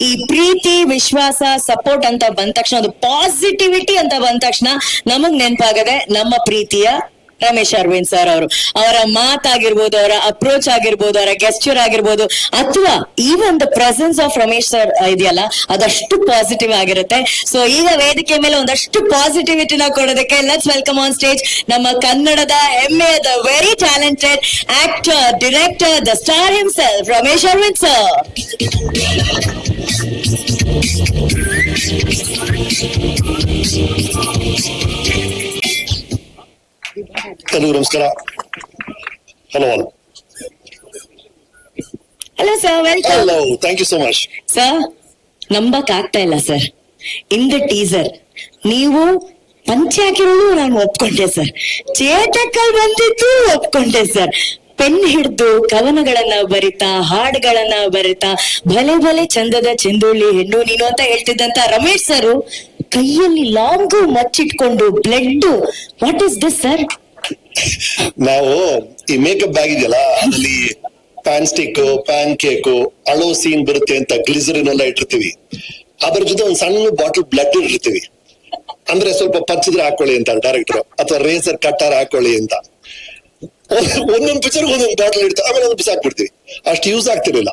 ಈ ಪ್ರೀತಿ, ವಿಶ್ವಾಸ ಸಪೋರ್ಟ್ ಅಂತ ಬಂದ ತಕ್ಷಣ, ಅದು ಪಾಸಿಟಿವಿಟಿ ಅಂತ ಬಂದ ತಕ್ಷಣ ನಮಗ್ ನೆನಪಾಗದೆ ನಮ್ಮ ಪ್ರೀತಿಯ ರಮೇಶ್ ಅರವಿಂದ್ ಸರ್ ಅವರು. ಅವರ ಮಾತಾಗಿರ್ಬೋದು, ಅವರ ಅಪ್ರೋಚ್ ಆಗಿರ್ಬೋದು, ಅವರ ಗೆಸ್ಚರ್ ಆಗಿರ್ಬೋದು, ಅಥವಾ ಈ ಒಂದು ಪ್ರೆಸೆನ್ಸ್ ಆಫ್ ರಮೇಶ್ ಸರ್ ಇದೆಯಲ್ಲ, ಅದಷ್ಟು ಪಾಸಿಟಿವ್ ಆಗಿರುತ್ತೆ. ಸೊ ಈಗ ವೇದಿಕೆ ಮೇಲೆ ಒಂದಷ್ಟು ಪಾಸಿಟಿವಿಟಿನ ಕೊಡೋದಕ್ಕೆ ಲೆಟ್ಸ್ ವೆಲ್ಕಮ್ ಆನ್ ಸ್ಟೇಜ್ ನಮ್ಮ ಕನ್ನಡದ ಹೆಮ್ಮೆ the very talented actor director the star himself Ramesh Aravind sir ಎಲ್ಲರಿಗೂ ನಮಸ್ಕಾರ. Hello hello hello sir welcome hello thank you so much sir ನಂಬಕ್ ಆಗ್ತಾ ಇಲ್ಲ ಸರ್ ಇನ್ ದ ಟೀಸರ್ ನೀವು ಪಂಚೆ ಹಾಕಿರೋದು ನಾನು ಒಪ್ಕೊಂಡೆ ಸರ್ ಚೇತಕ ಬಂದಿದ್ದು ಒಪ್ಕೊಂಡೆ ಸರ್ ಪೆನ್ ಹಿಡಿದು ಕವನಗಳನ್ನ ಬರಿತಾ ಹಾಡುಗಳನ್ನ ಬರಿತಾ ಭಲೆ ಭಲೆ ಚಂದದ ಚೆಂದುಳ್ಳಿ ಹೆಣ್ಣು ನೀನು ಅಂತ ಹೇಳ್ತಿದ್ದಂತ ರಮೇಶ್ ಸರ್ ಕೈಯಲ್ಲಿ long ಮಚ್ಚಿಟ್ಕೊಂಡು blood what is this sir ನಾವು ಈ ಮೇಕಪ್ ಇದೆಯಲ್ಲ ಅದ್ರಲ್ಲಿ ಪ್ಯಾನ್ ಸ್ಟಿಕ್ ಪ್ಯಾನ್ ಕೇಕ್ ಅಳೋ ಸೀನ್ ಬರುತ್ತೆ ಅಂತ ಗ್ಲಿಸರಿನ್ ಎಲ್ಲ ಇಟ್ಟಿರ್ತೀವಿ. ಅದ್ರ ಜೊತೆ ಒಂದ್ ಸಣ್ಣ ಬಾಟಲ್ ಬ್ಲಡ್ ಇಟ್ಟಿರ್ತೀವಿ. ಅಂದ್ರೆ ಸ್ವಲ್ಪ ಪಚ್ಚಿದ್ರೆ ಹಾಕೊಳ್ಳಿ ಅಂತ ಡೈರೆಕ್ಟರ್ ಅಥವಾ ರೇಸರ್ ಕಟ್ಟಾರ ಹಾಕೊಳ್ಳಿ ಅಂತ. ಒಂದೊಂದು ಪಿಕ್ಚರ್ ಒಂದೊಂದು ಬಾಟಲ್ ಇಡ್ತಾ ಆಮೇಲೆ ಒಂದು ಬಿಸಾಕ್ಬಿಡ್ತೀವಿ ಅಷ್ಟು ಯೂಸ್ ಆಗ್ತಿರ್ಲಿಲ್ಲ.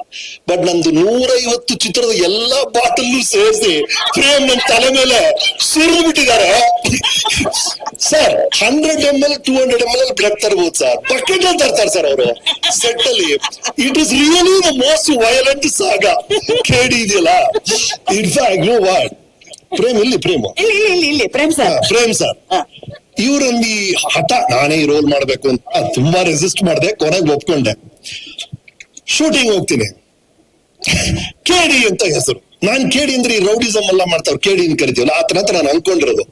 ಬಟ್ ನಂದು ನೂರೈವತ್ತು ಚಿತ್ರದ ಎಲ್ಲಾ ಬಾಟಲ್ ಸೇರಿಸಿ ಫ್ರೇಮ್ ನನ್ ತಲೆ ಮೇಲೆ ಸುರಿದು ಬಿಟ್ಟಿದ್ದಾರೆ. Sir hundred M L two hundred M L blood ತರ್ಬೋದು ಸರ್ ಬಕೆಟ್ ಅಲ್ಲಿ ತರ್ತಾರೆ ಸರ್ ಅವರು. ಸೆಟ್ ಅಲ್ಲಿ. It is really the most violent saga ಕೇಳಿ ಇದೆಯಲ್ಲ? ಇಟ್ಸ್ ನೋ ವಾಟ್ ಪ್ರೇಮ್ ಇಲ್ಲಿ ಪ್ರೇಮ್ ಇಲ್ಲಿ ಇಲ್ಲಿ ಇಲ್ಲಿ ಇಲ್ಲಿ ಪ್ರೇಮ್ ಸರ್ ಪ್ರೇಮ್ ಸರ್ ಇವರಲ್ಲಿ ಹಠ ನಾನೇ ರೋಲ್ ಮಾಡ್ಬೇಕು ಅಂತ ತುಂಬಾ ರೆಸಿಸ್ಟ್ ಮಾಡಿದೆ ಕೊನೆಗೆ ಒಪ್ಕೊಂಡೆ. ಶೂಟಿಂಗ್ ಹೋಗ್ತೀನಿ. ಕೇಡಿ ಅಂತ ಹೆಸರು. ನಾನ್ ಕೇಡಿ ಅಂದ್ರೆ ಈ ರೌಡಿಸಮ್ ಎಲ್ಲ ಮಾಡ್ತಾರ ಕೇಡಿ ಅಂತ ಕರಿತೀವಲ್ಲ ಆತರ ಅಂತ ನಾನು ಅನ್ಕೊಂಡಿರೋದು.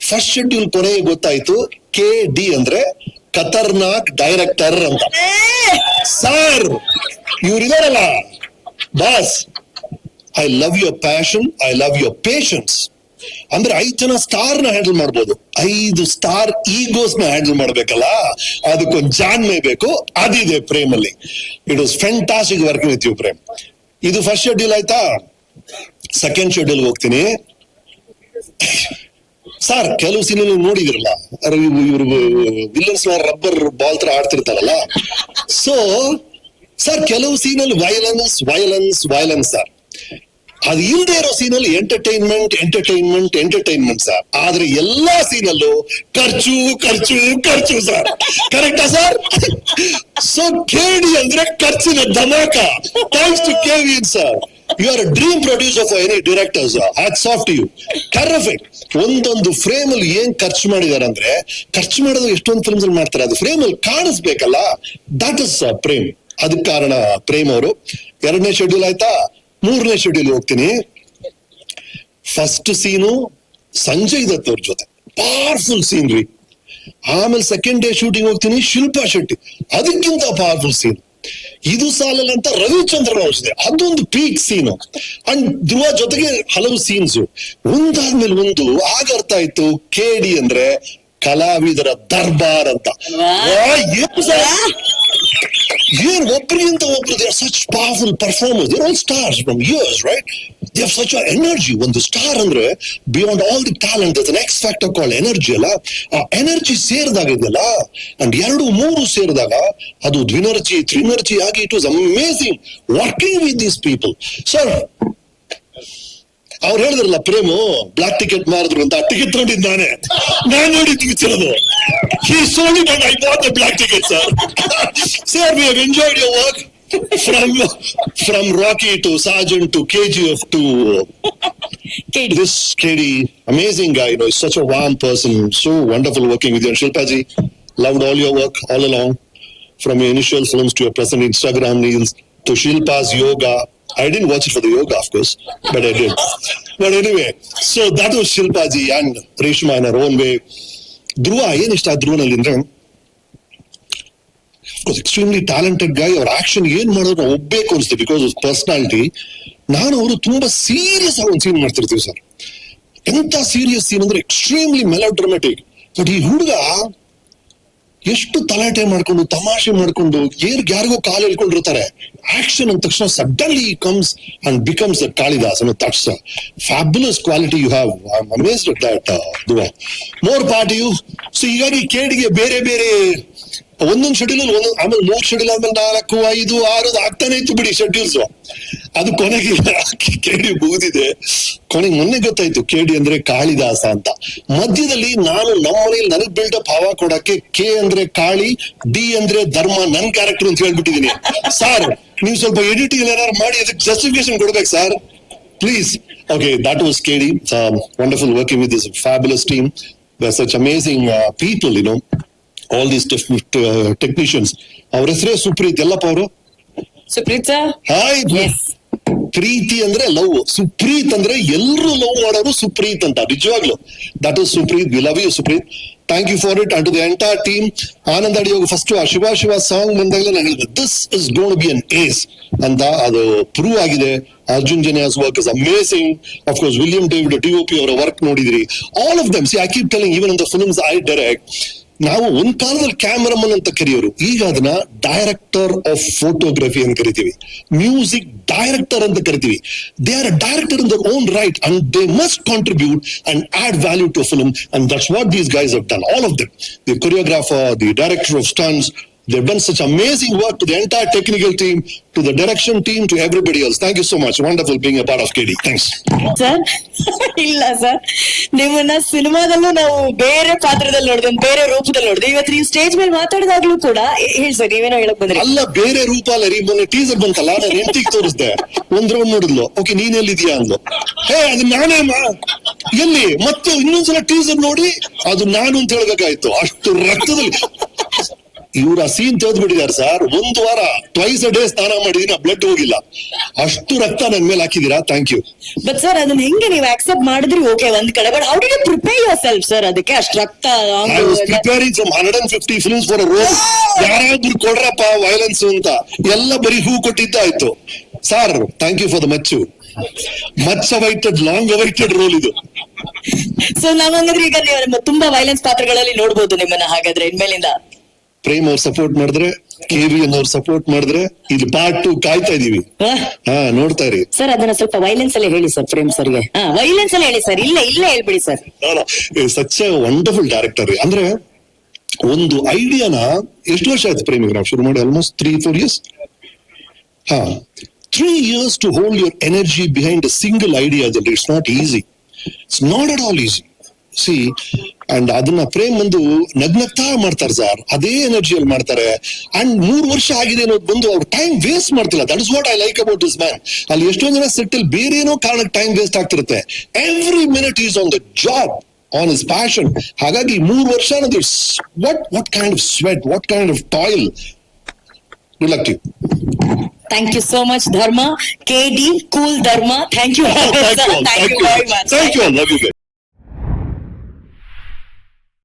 ಫಸ್ಟ್ ಶೆಡ್ಯೂಲ್ ಕೊನೆಗೆ ಗೊತ್ತಾಯ್ತು ಕೆ ಡಿ ಅಂದ್ರೆ ಖತರ್ನಾಕ್ ಡೈರೆಕ್ಟರ್ ಅಂತ. Sir ಇವ್ರಿದಾರಲ್ಲ. Boss I love your passion I love your patience ಅಂದ್ರೆ ಐದ್ ಜನ ಸ್ಟಾರ್ನ ಹ್ಯಾಂಡಲ್ ಮಾಡ್ಬೋದು. ಐದು ಸ್ಟಾರ್ ಈಗೋಸ್ನ ಹ್ಯಾಂಡಲ್ ಮಾಡ್ಬೇಕಲ್ಲ? ಅದಕ್ಕೊಂದ್ ಜಾಣ್ಮೆ ಬೇಕು. ಅದಿದೆ ಪ್ರೇಮ್ ಅಲ್ಲಿ it was fantastic work with you Prem ಇದು ಫಸ್ಟ್ ಶೆಡ್ಯೂಲ್ ಆಯ್ತಾ? ಸೆಕೆಂಡ್ ಶೆಡ್ಯೂಲ್ ಹೋಗ್ತೀನಿ. ಸರ್ ಕೆಲವು ಸಿನಿಮಾ ನೋಡಿದಿರಲ್ಲ? ಇವರು ವಾರ್ ರಬ್ಬರ್ ಬಾಲ್ ತರ ಆಡ್ತಿರ್ತಾರಲ್ಲ? ಸೊ ಸರ್ ಕೆಲವು ಸೀನಲ್ಲಿ ವೈಲೆನ್ಸ್ ವೈಲೆನ್ಸ್ ವೈಲೆನ್ಸ್ ಸರ್ ಅದು ಇಲ್ಲದೆ ಇರೋ ಸೀನಲ್ಲಿ ಎಂಟರ್ಟೈನ್ಮೆಂಟ್ ಎಂಟರ್ಟೈನ್ಮೆಂಟ್ ಎಂಟರ್ಟೈನ್ಮೆಂಟ್ ಸರ್ ಆದ್ರೆ ಎಲ್ಲಾ ಸೀನಲ್ಲೂ ಖರ್ಚು ಖರ್ಚು ಖರ್ಚು ಸರ್ ಕರೆಕ್ಟಾ ಸರ್ ಸೊ ಕೇಳಿ ಅಂದ್ರೆ ಖರ್ಚಿನ dhamaka. Thanks to Kevin sir you are dream producer for any directors hats off you terrific ಒಂದೊಂದು ಫ್ರೇಮ್ ಅಲ್ಲಿ ಏನ್ ಖರ್ಚು ಮಾಡಿದಾರೆ ಅಂದ್ರೆ, ಖರ್ಚು ಮಾಡೋದು ಎಷ್ಟೊಂದು ಫಿಲ್ಮ್ಸ್ ಅಲ್ಲಿ ಮಾಡ್ತಾರೆ. ಅದು ಫ್ರೇಮ್ ಅಲ್ಲಿ ಕಾಣಿಸ್ಬೇಕಲ್ಲ? ದಟ್ ಇಸ್ ಪ್ರೇಮ್ ಅದಕ್ಕೆ ಕಾರಣ ಪ್ರೇಮ್ ಅವರು. ಎರಡನೇ ಶೆಡ್ಯೂಲ್ ಆಯ್ತಾ? ಮೂರನೇ ಶೆಡ್ಯೂಲ್ ಹೋಗ್ತೀನಿ. ಫಸ್ಟ್ ಸೀನು ಸಂಜಯ್ ದತ್ ಅವ್ರ ಜೊತೆ. ಪವರ್ಫುಲ್ ಸೀನ್ ರೀ. ಆಮೇಲೆ ಸೆಕೆಂಡ್ ಡೇ ಶೂಟಿಂಗ್ ಹೋಗ್ತೀನಿ ಶಿಲ್ಪಾ ಶೆಟ್ಟಿ. ಅದಕ್ಕಿಂತ ಪವರ್ಫುಲ್ ಸೀನ್ ಇದು ಸಾಲಲ್ಲ ಅಂತ ರವಿಚಂದ್ರನ್ ಅವ್ರಿದೆ ಅದೊಂದು ಪೀಕ್ ಸೀನು ಅಂಡ್ ಧ್ರುವ ಜೊತೆಗೆ ಹಲವು ಸೀನ್ಸ್ ಒಂದಾದ್ಮೇಲೆ ಒಂದು ಆಗ ಅರ್ಥ ಆಯ್ತು. ಕೇಡಿ ಅಂದ್ರೆ ಕಲಾವಿದರ ದರ್ಬಾರ್ ಅಂತ. ಏನ್ ಒಬ್ಬರಿಗಿಂತ ಒಬ್ರು they are such powerful performers there all stars from years right they have such energy ಒಂದು ಸ್ಟಾರ್ ಅಂದ್ರೆ beyond all the talent an X factor call energy ಅಲ್ಲ? ಆ ಎನರ್ಜಿ ಸೇರಿದಾಗ ಇದೆಯಲ್ಲ? ಅಂಡ್ ಎರಡು, ಮೂರು ಸೇರಿದಾಗ ಅದು ದ್ವಿನರ್ಜಿ, ತ್ರಿನರ್ಜಿ ಆಗಿ it was amazing working with these people sir ಅವ್ರು ಹೇಳಿದ್ರಲ್ಲ ಪ್ರೇಮು ಬ್ಲಾಕ್ ಟಿಕೆಟ್ ಮಾರಿದ್ರು ಅಂತ ಟಿಕೆಟ್ ತಗೊಂಡಿದ್ದು ನಾನೇ ನಾನ್ ನೋಡಿದ್ದು ಪಿಕ್ಚರದು he sold it and I bought the black ticket, sir. sir, we have enjoyed your work from from Rocky to Sergeant to KGF to ಕೇಳಿ this KD, amazing guy. You know, he's such a warm person. So wonderful working with you. And Shilpaji, loved all your work all along, from your initial films to your present Instagram reels to Shilpa's yoga. I didn't watch it for the yoga, of course, but I did. But anyway, so that was Shilpaji and Reshma in her own way. ಧ್ರುವ ಏನ್ ಇಷ್ಟ ಆ ಧ್ರುವನಲ್ಲಿ ಅಂದ್ರೆ extremely talented guy ಅವ್ರ action ಏನ್ ಮಾಡೋದು ನಾವು ಒಬ್ಬೇಕು ಅನ್ಸುತ್ತೆ because personality ನಾನು ಅವರು ತುಂಬಾ ಸೀರಿಯಸ್ ಆಗಿ ಒಂದು ಸೀನ್ ಮಾಡ್ತಿರ್ತೀವಿ ಸರ್ ಎಂತ ಸೀರಿಯಸ್ ಸೀನ್ ಅಂದ್ರೆ ಎಕ್ಸ್ಟ್ರೀಮ್ಲಿ ಮೆಲೋ ಡ್ರಾಮೆಟಿಕ್ ಬಟ್ ಈ ಹುಡುಗ ಎಷ್ಟು ತಲಾಟೆ ಮಾಡ್ಕೊಂಡು, ತಮಾಷೆ ಮಾಡ್ಕೊಂಡು ಏರ್ ಯಾರಿಗೋ ಕಾಲ್ ಹೇಳ್ಕೊಂಡಿರ್ತಾರೆ ಆಕ್ಷನ್ ಅಂದ ತಕ್ಷಣ suddenly comes and becomes a Kalidas ಅನ್ನೋ ತಕ್ಷಣ. Fabulous quality you have amazed that more party you so ಹೀಗಾಗಿ ಕೇಡಿಗೆ ಬೇರೆ ಬೇರೆ ಒಂದೊಂದು ಶೆಡ್ಯೂಲ್ ಒಂದೊಂದು ಆಮೇಲೆ ಮೂರ್ ಶೆಡ್ಯೂಲ್ ಆಮೇಲೆ ನಾಲ್ಕು, ಐದು, ಆರು ಆಗ್ತಾನೆ ಇತ್ತು ಬಿಡಿ ಶೆಡ್ಯೂಲ್ಸ್ ಅದು ಕೊನೆಗೆ ಕೇಡಿ ಮುಗಿದಿದೆ. ಕೊನೆಗೆ ಮೊನ್ನೆ ಗೊತ್ತಾಯ್ತು ಕೇಡಿ ಅಂದ್ರೆ ಕಾಳಿದಾಸ ಅಂತ. ಮಧ್ಯದಲ್ಲಿ ನಾನು ನಮ್ಮ ಮನೇಲಿ ನನಗ್ ಬಿಲ್ಡಪ್ ಹವಾ ಕೊಡಕ್ಕೆ ಕೆ ಅಂದ್ರೆ ಕಾಳಿ ಡಿ ಅಂದ್ರೆ ಧರ್ಮ ನನ್ ಕ್ಯಾರೆಕ್ಟರ್ ಅಂತ ಹೇಳ್ಬಿಟ್ಟಿದೀನಿ. ಸರ್ ನೀವು ಸ್ವಲ್ಪ ಎಡಿಟಿಂಗ್ ಏನಾರು ಮಾಡಿ, ಅದಕ್ಕೆ ಜಸ್ಟಿಫಿಕೇಶನ್ ಕೊಡ್ಬೇಕು sir please okay that was KD wonderful working with this fabulous team such amazing people you know all these technicians ಅವ್ರ ಹೆಸರೇ ಸುಪ್ರೀತ್ ಎಲ್ಲಪ್ಪ ಅವರು? ಸುಪ್ರೀತ್ ಹಾಯ್. ಪ್ರೀತಿ ಅಂದ್ರೆ ಲವ್. ಸುಪ್ರೀತ್ ಅಂದ್ರೆ ಎಲ್ರು ಲವ್ ಮಾಡೋರು ಸುಪ್ರೀತ್ ಅಂತ ನಿಜವಾಗ್ಲು. That is Supreeth we love you Supreeth. Thank you for it and to the entire team Anand ಅಡಿಯೋಗ first ಆ ಶಿವ ಶಿವ ಸಾಂಗ್ ಬಂದಾಗಲೇ ನಾನು ಹೇಳಿದೆ this is gonna be an ace ಅಂತ ಅದು ಪ್ರೂವ್ ಆಗಿದೆ. Arjun Janya's work is amazing of course William David D P ಅವರ work ನೋಡಿದ್ರಿ. All of them see I keep telling even the films I direct ನಾವು ಒಂದ್ ಕಾಲದಲ್ಲಿ cameraman ಅಂತ ಕರೆಯೋರು. ಈಗ ಅದನ್ನ ಡೈರೆಕ್ಟರ್ ಆಫ್ ಫೋಟೋಗ್ರಫಿ ಅಂತ ಕರಿತೀವಿ. ಮ್ಯೂಸಿಕ್ ಡೈರೆಕ್ಟರ್ ಅಂತ ಕರಿತೀವಿ. They are director in their own right and they must contribute and add value to film and that's what these guys have done all of them the choreographer the director of stunts They've done such amazing work to the entire technical team, to the direction team, to everybody else. Thank you so much. Wonderful being a part of KD. Thanks. Sir ಇಲ್ಲ sir ನಿಮ್ಮನ್ನ ಸಿನಿಮಾದಲ್ಲೂ ನಾವು ಬೇರೆ ಪಾತ್ರದಲ್ಲಿ ನೋಡಿದ್ವಿ ಬೇರೆ ರೂಪದಲ್ಲಿ ನೋಡಿದ್ವಿ. ಇವತ್ತು ನೀವು ಸ್ಟೇಜ್ ಮೇಲೆ ಮಾತಾಡಿದಾಗ್ಲೂ ಕೂಡ ಹೇಳಿ ಸರ್ ನೀವೇನೋ ಹೇಳಕ್ ಬಂದ್ರಿ. ಅಲ್ಲ ಬೇರೆ ರೂಪ ಅಲ್ಲ ರೀ ಮೊನ್ನೆ ಟೀಸರ್ ಬಂತಲ್ಲ ನಾನು ಹೆಂಡತಿಗೆ ತೋರಿಸ್ದೆ. ಒಂದ್ ರೌಂಡ್ ನೋಡಿದ್ಲು. ಓಕೆ ನೀನ್ ಎಲ್ಲಿದ್ಯಾ ಅಂದ್ಲು. ಹೇ ಅದು ನಾನೇ ಮಾ ಎಲ್ಲಿ? ಮತ್ತೆ ಇನ್ನೊಂದ್ಸಲ ಟೀಸರ್ ನೋಡಿ ಅದು ನಾನು ಅಂತ ಹೇಳ್ಬೇಕಾಯ್ತು. ಅಷ್ಟು ರಕ್ತದಲ್ಲಿ ಇವ್ರ ಆ ಸೀನ್ ತೆಗೆದ್ಬಿಟ್ಟಿದ್ದಾರೆ ಸರ್. ಒಂದು ವಾರ ಟ್ವೈಸ್ ಅ ಡೇ ಸ್ನಾನ ಮಾಡಿದೀನಿ ಬ್ಲಡ್ ಹೋಗಿಲ್ಲ. ಅಷ್ಟು ರಕ್ತ ನನ್ ಮೇಲೆ ಹಾಕಿದೀರಾ ಥ್ಯಾಂಕ್ ಯು ಬಟ್ ಸರ್ ಅದನ್ನ ಹೆಂಗೆ ನೀವು ಆಕ್ಸೆಪ್ಟ್ ಮಾಡಿದ್ರಿ? ಓಕೆ ಒಂದ್ ಕಡೆ. But how did you prepare yourself sir ಅದಕ್ಕೆ? ಅಷ್ಟು ರಕ್ತ I was preparing from hundred and fifty films for role ಯಾರಾದ್ರೂ ಕೊಡ್ರಪ್ಪ ವೈಲೆನ್ಸ್ ಅಂತ. ಎಲ್ಲ ಬರೀ ಹೂ ಕೊಟ್ಟಿದ್ದಾಯ್ತು. Sir thank you for the ಮಚ್ಚು. Much awaited long awaited role ಇದು. ಸೊ ನಾವ್ ಹಂಗಂದ್ರೆ ಈಗ ನೀವು ತುಂಬಾ ವೈಲೆನ್ಸ್ ಪಾತ್ರಗಳಲ್ಲಿ ನೋಡ್ಬೋದು ನಿಮ್ಮನ್ನ ಹಾಗಾದ್ರೆ ಇನ್ಮೇಲಿಂದ. ಪ್ರೇಮ್ ಅವ್ರು ಸಪೋರ್ಟ್ ಮಾಡಿದ್ರೆ ಕೆ ವಿ ಎನ್ ಅವ್ರು ಸಪೋರ್ಟ್ ಮಾಡಿದ್ರೆ ಇಲ್ಲಿ ಪಾರ್ಟ್ ಟು ಕಾಯ್ತಾ ಇದೀವಿ. ಹಾ? ನೋಡ್ತಾ ಇರಿ. ಸರ್ ಅದನ್ನ ಸ್ವಲ್ಪ ವೈಲೆನ್ಸ್ ಅಲ್ಲಿ ಹೇಳಿ ಸರ್ ಪ್ರೇಮ್ ಸರ್ಗೆ. ವೈಲೆನ್ಸ್ ಅಲ್ಲಿ ಹೇಳಿ ಸರ್ ಇಲ್ಲ ಇಲ್ಲೇ ಹೇಳ್ಬಿಡಿ ಸರ್ ಸಚ್ ವಂಡರ್ಫುಲ್ ಡೈರೆಕ್ಟರ್ ಅಂದ್ರೆ ಒಂದು ಐಡಿಯಾನ ಎಷ್ಟು ವರ್ಷ ಆಯ್ತು ಪ್ರೇಮಿಗೆ ನಾವು ಶುರು ಮಾಡಿ ಆಲ್ಮೋಸ್ಟ್ ತ್ರೀ ಫೋರ್ ಇಯರ್ಸ್ ಹಾ. Three years to hold your energy behind a single idea it's not easy it's not at all easy see and ಅದನ್ನ ಪ್ರೇಮ್ ಬಂದು ನಗ್ನಗ್ತಾ ಮಾಡ್ತಾರೆ ಸರ್ ಅದೇ ಎನರ್ಜಿಯಲ್ಲಿ ಮಾಡ್ತಾರೆ. ಅಂಡ್ ಮೂರು ವರ್ಷ ಆಗಿದೆ ಅನ್ನೋದು ಬಂದು ಅವ್ರು ಟೈಮ್ ವೇಸ್ಟ್ ಮಾಡ್ತಿಲ್ಲ. That is what I like about this man ಅಲ್ಲಿ ಎಷ್ಟೊಂದು ಜನ ಸೆಟ್ ಅಲ್ಲಿ ಬೇರೆ ಏನೋ ಕಾರಣಕ್ಕೆ ಟೈಮ್ ವೇಸ್ಟ್ ಆಗ್ತಿರುತ್ತೆ. Every minute is on the job on his passion ಹಾಗಾಗಿ ಮೂರು ವರ್ಷ ಅನ್ನೋದು it's what what kind of sweat what kind of toil good luck you thank you so much Dharma K D cool Dharma thank you thank you very much. Very much thank you love you